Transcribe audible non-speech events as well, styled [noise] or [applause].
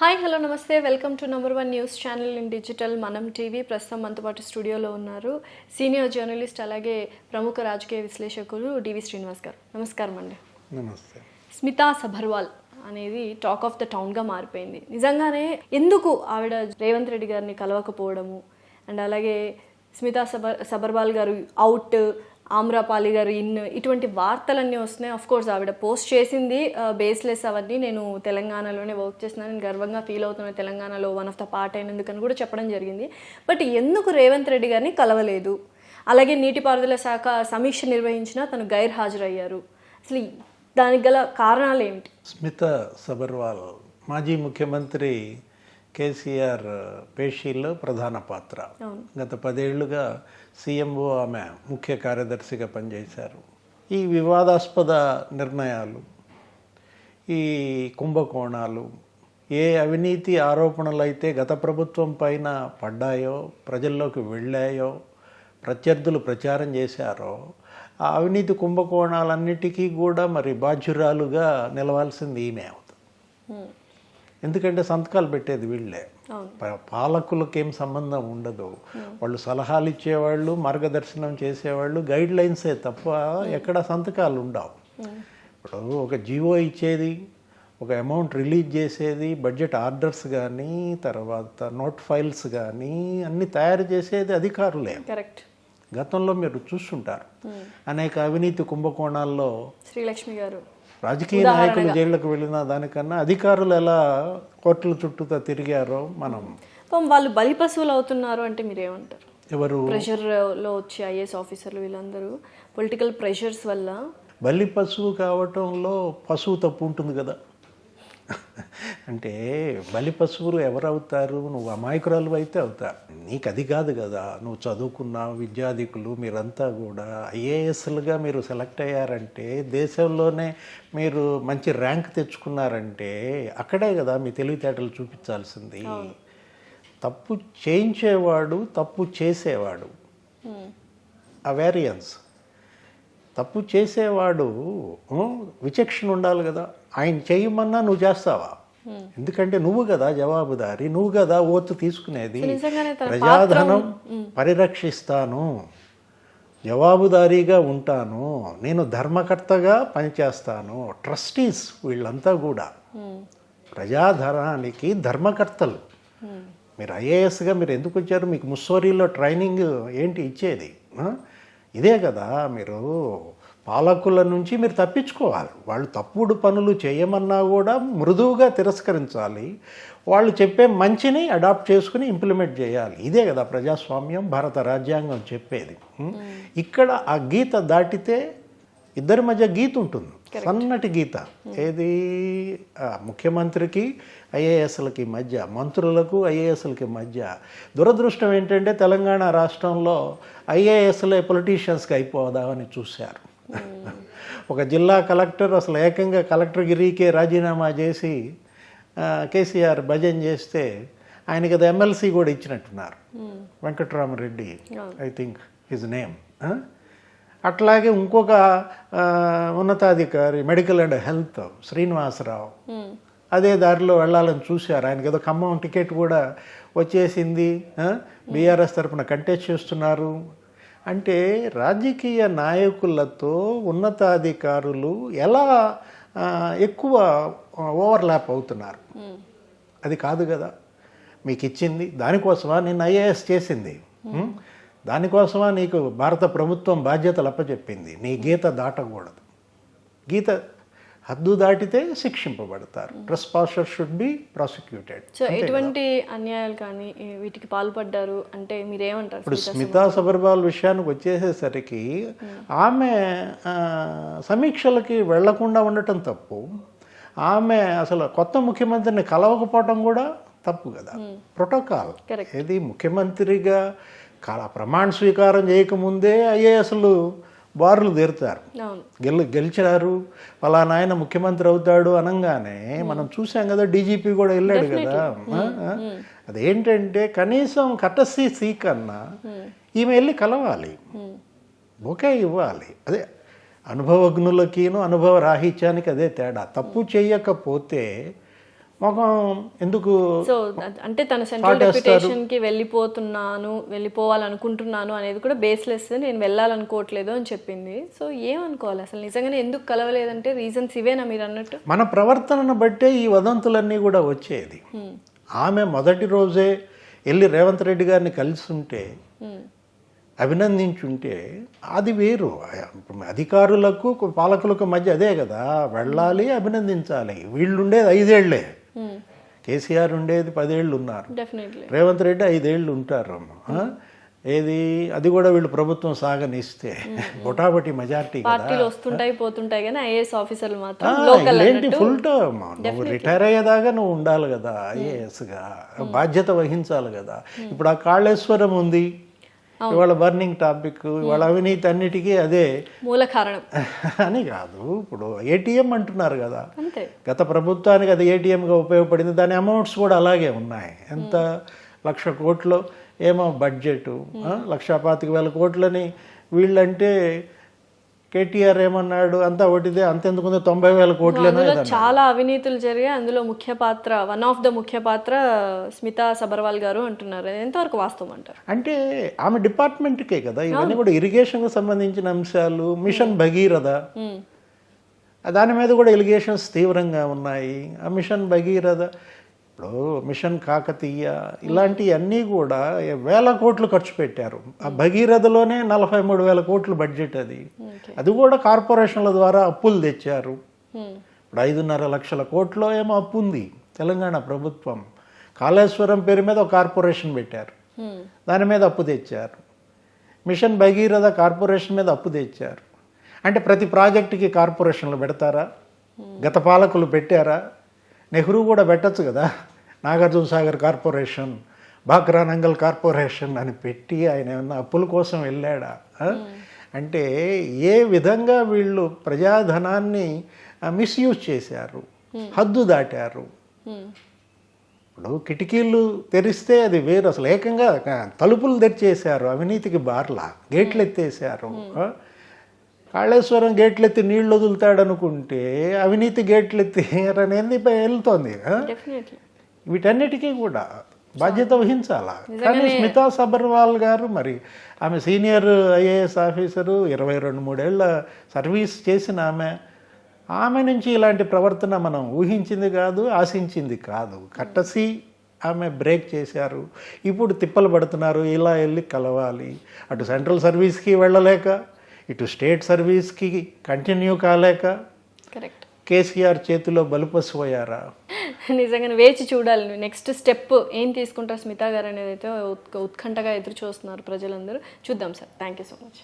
Hi hello నమస్తే. Welcome to number one news channel in digital మనం TV ప్రస్తుతం మనతో పాటు స్టూడియోలో ఉన్నారు సీనియర్ జర్నలిస్ట్ అలాగే ప్రముఖ రాజకీయ విశ్లేషకులు డివి శ్రీనివాస్ గారు. నమస్కారం అండి. నమస్తే. స్మితా సబర్వాల్ అనేది టాక్ ఆఫ్ ద టౌన్గా మారిపోయింది. నిజంగానే ఎందుకు ఆవిడ రేవంత్ రెడ్డి గారిని కలవకపోవడము? అండ్ అలాగే స్మితా సబర్ సబర్వాల్ గారు అవుట్ ఆమ్రపాలి గారు ఇన్ ఇటువంటి వార్తలన్నీ వస్తున్నాయి. అఫ్ కోర్స్ ఆవిడ పోస్ట్ చేసింది బేస్లెస్ అవన్నీ నేను తెలంగాణలోనే వర్క్ చేస్తున్నాను. నేను గర్వంగా ఫీల్ అవుతున్నాను తెలంగాణలో వన్ ఆఫ్ ద పార్ట్ అయినందుకని కూడా చెప్పడం జరిగింది. బట్ ఎందుకు రేవంత్ రెడ్డి గారిని కలవలేదు? అలాగే నీటిపారుదల శాఖ సమీక్ష నిర్వహించినా తను గైర్ హాజరయ్యారు అసలు దానికి గల కారణాలు ఏమిటి? స్మిత సబర్వాల్ మాజీ ముఖ్యమంత్రి కేసీఆర్ పేషీల్లో ప్రధాన పాత్ర. గత పదేళ్ళుగా సీఎంఓ ఆమె ముఖ్య కార్యదర్శిగా పనిచేశారు ఈ వివాదాస్పద నిర్ణయాలు ఈ కుంభకోణాలు ఏ అవినీతి ఆరోపణలు అయితే గత ప్రభుత్వం పైన పడ్డాయో ప్రజల్లోకి వెళ్ళాయో ప్రత్యర్థులు ప్రచారం చేశారో ఆ అవినీతి కుంభకోణాలన్నిటికీ కూడా మరి బాధ్యురాలుగా నిలవాల్సింది ఈమె అవుతుంది. ఎందుకంటే సంతకాలు పెట్టేది వీళ్ళే. పాలకులకు ఏం సంబంధం ఉండదు. వాళ్ళు సలహాలు ఇచ్చేవాళ్ళు మార్గదర్శనం చేసేవాళ్ళు గైడ్ లైన్సే తప్ప ఎక్కడ సంతకాలు ఉండవు. ఇప్పుడు ఒక జీవో ఇచ్చేది ఒక అమౌంట్ రిలీజ్ చేసేది బడ్జెట్ ఆర్డర్స్ కానీ తర్వాత నోట్ ఫైల్స్ కానీ అన్ని తయారు చేసేది అధికారులే. కరెక్ట్. గతంలో మీరు చూస్తుంటారు. అనేక అవినీతి కుంభకోణాల్లో శ్రీలక్ష్మి గారు రాజకీయ నాయకులు జైళ్ళకు వెళ్ళిన దానికన్నా అధికారులు ఎలా కోర్టుల చుట్టూతో తిరిగారో మనం. వాళ్ళు బలి పశువులు అవుతున్నారు అంటే మీరేమంటారు? ఎవరు? ప్రెషర్లో వచ్చే ఐఏఎస్ ఆఫీసర్లు వీళ్ళందరూ పొలిటికల్ ప్రెషర్స్ వల్ల బలి పశువు కావటంలో పశువు తప్పు ఉంటుంది కదా. అంటే బలి పశువులు ఎవరవుతారు? నువ్వు అమాయకురాలు అయితే అవుతారు నీకు అది కాదు కదా. నువ్వు చదువుకున్న విద్యాధికులు మీరంతా కూడా ఐఏఎస్లుగా మీరు సెలెక్ట్ అయ్యారంటే దేశంలోనే మీరు మంచి ర్యాంక్ తెచ్చుకున్నారంటే అక్కడే కదా మీ తెలివితేటలు చూపించాల్సింది. తప్పు చేయించేవాడు తప్పు చేసేవాడు. ఆ వేరియన్స్ తప్పు చేసేవాడు విచక్షణ ఉండాలి కదా. ఆయన చేయమన్నా నువ్వు చేస్తావా? ఎందుకంటే నువ్వు కదా జవాబుదారి నువ్వు కదా ఓతు తీసుకునేది. ప్రజాధనం పరిరక్షిస్తాను. జవాబుదారీగా ఉంటాను. నేను ధర్మకర్తగా పనిచేస్తాను. ట్రస్టీస్ వీళ్ళంతా కూడా. ప్రజాధనానికి ధర్మకర్తలు. మీరు ఐఏఎస్గా మీరు ఎందుకు వచ్చారు? మీకు ముస్సోరీలో ట్రైనింగ్ ఏంటి ఇచ్చేది? ఇదే కదా మీరు పాలకుల నుంచి మీరు తప్పించుకోవాలి. వాళ్ళు తప్పుడు పనులు చేయమన్నా కూడా మృదువుగా తిరస్కరించాలి. వాళ్ళు చెప్పే మంచిని అడాప్ట్ చేసుకుని ఇంప్లిమెంట్ చేయాలి. ఇదే కదా ప్రజాస్వామ్యం భారత రాజ్యాంగం చెప్పేది? ఇక్కడ ఆ గీత దాటితే ఇద్దరి మధ్య గీత ఉంటుంది. సన్నటి గీత. ఏది? ఆ, ముఖ్యమంత్రికి ఐఏఎస్లకి మధ్య మంత్రులకు ఐఏఎస్లకి మధ్య. దురదృష్టం ఏంటంటే తెలంగాణ రాష్ట్రంలో ఐఏఎస్లే పొలిటీషియన్స్కి అయిపోదామని చూశారు. ఒక జిల్లా కలెక్టర్ అసలు ఏకంగా కలెక్టర్గిరికే రాజీనామా చేసి కేసీఆర్ భజన చేస్తే ఆయనకి అది ఎమ్మెల్సీ కూడా ఇచ్చినట్టున్నారు. Venkatrami Reddy I think his name అట్లాగే ఇంకొక ఉన్నతాధికారి మెడికల్ అండ్ హెల్త్ శ్రీనివాసరావు. అదే దారిలో వెళ్ళాలని చూశారు. ఆయనకి ఏదో ఖమ్మం టికెట్ కూడా వచ్చేసింది. బీఆర్ఎస్ తరఫున కంటెస్ట్ చేస్తున్నారు. అంటే రాజకీయ నాయకులతో ఉన్నతాధికారులు ఎలా ఎక్కువ ఓవర్లాప్ అవుతున్నారు. అది కాదు కదా. మీకు ఇచ్చింది దానికోసమా? నిన్ను ఐఏఎస్ చేసింది? దానికోసమా నీకు భారత ప్రభుత్వం బాధ్యతలు అప్పచెప్పింది నీ గీత దాటకూడదు. గీత హద్దు దాటితే శిక్షింపబడతారు. Trespasser should be prosecuted so ఎటువంటి అన్యాయాలు కానీ వీటికి పాల్పడ్డారు అంటే మీరేమంటారు ఇప్పుడు స్మితా సబర్వాల్ విషయానికి వచ్చేసేసరికి ఆమె ఆ, సమీక్షలకి వెళ్ళకుండా ఉండటం తప్పు. ఆమె అసలు కొత్త ముఖ్యమంత్రిని కలవకపోవటం కూడా తప్పు కదా. Protocol Correct. ఏది ముఖ్యమంత్రిగా కా- ప్రమాణ స్వీకారం చేయకముందే ఐఏఎస్లు బారులు తీరుతారు. గెలు గెలిచారు. పలానా ఆయన ముఖ్యమంత్రి అవుతాడు అనగానే మనం చూసాం కదా డీజీపీ కూడా వెళ్ళాడు కదా. అదేంటంటే కనీసం కటసీ సీ కన్నా ఈమె వెళ్ళి కలవాలి. బొకే ఇవ్వాలి. అదే అనుభవజ్ఞులకిను అనుభవ రాహిత్యానికి అదే తేడా. తప్పు చేయకపోతే మొఖం ఎందుకు సో అంటే తన సెంట్రల్. డెప్యుటేషన్కి వెళ్ళిపోతున్నాను వెళ్ళిపోవాలనుకుంటున్నాను అనేది కూడా బేస్లెస్ నేను వెళ్ళాలనుకోవట్లేదు అని చెప్పింది. సో ఏమనుకోవాలి? అసలు నిజంగానే ఎందుకు కలవలేదంటే రీజన్స్ ఇవేనా మీరు అన్నట్టు? మన ప్రవర్తనను బట్టే ఈ వదంతులన్నీ కూడా వచ్చేది. ఆమె మొదటి రోజే వెళ్ళి రేవంత్ రెడ్డి గారిని కలిసి ఉంటే. అభినందించుంటే అది వేరు. అధికారులకు పాలకులకు మధ్య అదే కదా వెళ్ళాలి అభినందించాలి. వీళ్ళు ఉండేది ఐదేళ్ళే. కేసీఆర్ ఉండేది పదేళ్ళు ఉన్నారు. రేవంత్ రెడ్డి ఐదేళ్ళు ఉంటారు? ఏది? అది కూడా వీళ్ళు ప్రభుత్వం సాగనిస్తే. బొటాబొటి మెజార్టీ పార్టీలు వస్తుంటాయి పోతుంటాయి కానీ ఐఏఎస్ ఆఫీసర్లు మాత్రం ఏంటి ఫుల్ టర్మ్ నువ్వు రిటైర్ అయ్యేదాకా నువ్వు ఉండాలి కదా ఐఏఎస్గా. బాధ్యత వహించాలి కదా. ఇప్పుడు ఆ కాళేశ్వరం ఉంది. ఇవాళ బర్నింగ్ టాపిక్ ఇవాళ అవినీతి అన్నిటికీ అదే. మూల కారణం. [laughs] అని కాదు ఇప్పుడు ఏటీఎం అంటున్నారు కదా. గత ప్రభుత్వానికి అది ఏటీఎంగా ఉపయోగపడింది. దాని అమౌంట్స్ కూడా అలాగే ఉన్నాయి. ఎంత? లక్ష కోట్లు ఏమో బడ్జెట్ లక్ష పాతిక వేల కోట్లని వీళ్ళంటే కేటీఆర్ ఏమన్నాడు? అంతా ఒకటిదే అంతెందుకుంది? తొంభై వేల కోట్లేనో చాలా అవినీతులు జరిగాయి. అందులో ముఖ్య పాత్ర వన్ ఆఫ్ ద ముఖ్య పాత్ర స్మితా సబర్వాల్ గారు అంటున్నారు. ఎంతవరకు వాస్తవం అంటారు? అంటే ఆమె డిపార్ట్మెంట్కే కదా. ఇవన్నీ కూడా ఇరిగేషన్కి సంబంధించిన అంశాలు మిషన్ భగీరథ. దాని మీద కూడా ఎలిగేషన్స్ తీవ్రంగా ఉన్నాయి. ఆ మిషన్ భగీరథ ఇప్పుడు మిషన్ కాకతీయ ఇలాంటివన్నీ కూడా వేల కోట్లు ఖర్చు పెట్టారు. ఆ భగీరథలోనే నలభై మూడు వేల కోట్లు బడ్జెట్ అది. అది కూడా కార్పొరేషన్ల ద్వారా అప్పులు తెచ్చారు. Hmm. ఇప్పుడు ఐదున్నర లక్షల కోట్లో ఏమో అప్పు ఉంది తెలంగాణ ప్రభుత్వం. కాళేశ్వరం పేరు మీద ఒక కార్పొరేషన్ పెట్టారు. Hmm. దాని మీద అప్పు తెచ్చారు. మిషన్ భగీరథ కార్పొరేషన్ మీద అప్పు తెచ్చారు. అంటే ప్రతి ప్రాజెక్టుకి కార్పొరేషన్లు పెడతారా? గత పాలకులు పెట్టారా? నెహ్రూ కూడా పెట్టచ్చు కదా. నాగార్జున సాగర్ కార్పొరేషన్ బాక్రానంగల్ కార్పొరేషన్ అని పెట్టి ఆయన ఏమన్నా అప్పుల కోసం వెళ్ళాడా? ఆ? అంటే ఏ విధంగా వీళ్ళు ప్రజాధనాన్ని మిస్యూజ్ చేశారు? హద్దు దాటారు? Hmm. ఇప్పుడు కిటికీలు తెరిస్తే అది వేరు. అసలు ఏకంగా తలుపులు తెరిచేశారు అవినీతికి బార్లా గేట్లు ఎత్తేసారు? కాళేశ్వరం గేట్లు ఎత్తి నీళ్ళు వదులుతాడు అనుకుంటే అవినీతి గేట్లు ఎత్తి [laughs] అనేది వెళ్తోంది. వీటన్నిటికీ కూడా బాధ్యత వహించాలా? కానీ స్మితా సబర్వాల్ గారు మరి ఆమె సీనియర్ ఐఏఎస్ ఆఫీసరు ఇరవై రెండు మూడేళ్ళ సర్వీస్ చేసిన ఆమె ఆమె నుంచి ఇలాంటి ప్రవర్తన మనం ఊహించింది కాదు ఆశించింది కాదు. కట్టసి ఆమె బ్రేక్ చేశారు. ఇప్పుడు తిప్పలు పడుతున్నారు ఇలా వెళ్ళి కలవాలి. అటు సెంట్రల్ సర్వీస్కి వెళ్ళలేక ఇటు స్టేట్ సర్వీస్కి కంటిన్యూ కాలేక కరెక్ట్. కేసీఆర్ చేతిలో బలుపసిపోయారా నిజంగానే వేచి చూడాలి. నెక్స్ట్ స్టెప్ ఏం తీసుకుంటారు స్మితా గారు అనేది అయితే ఉత్కంఠగా ఎదురు చూస్తున్నారు ప్రజలందరూ. చూద్దాం sir. Thank you so much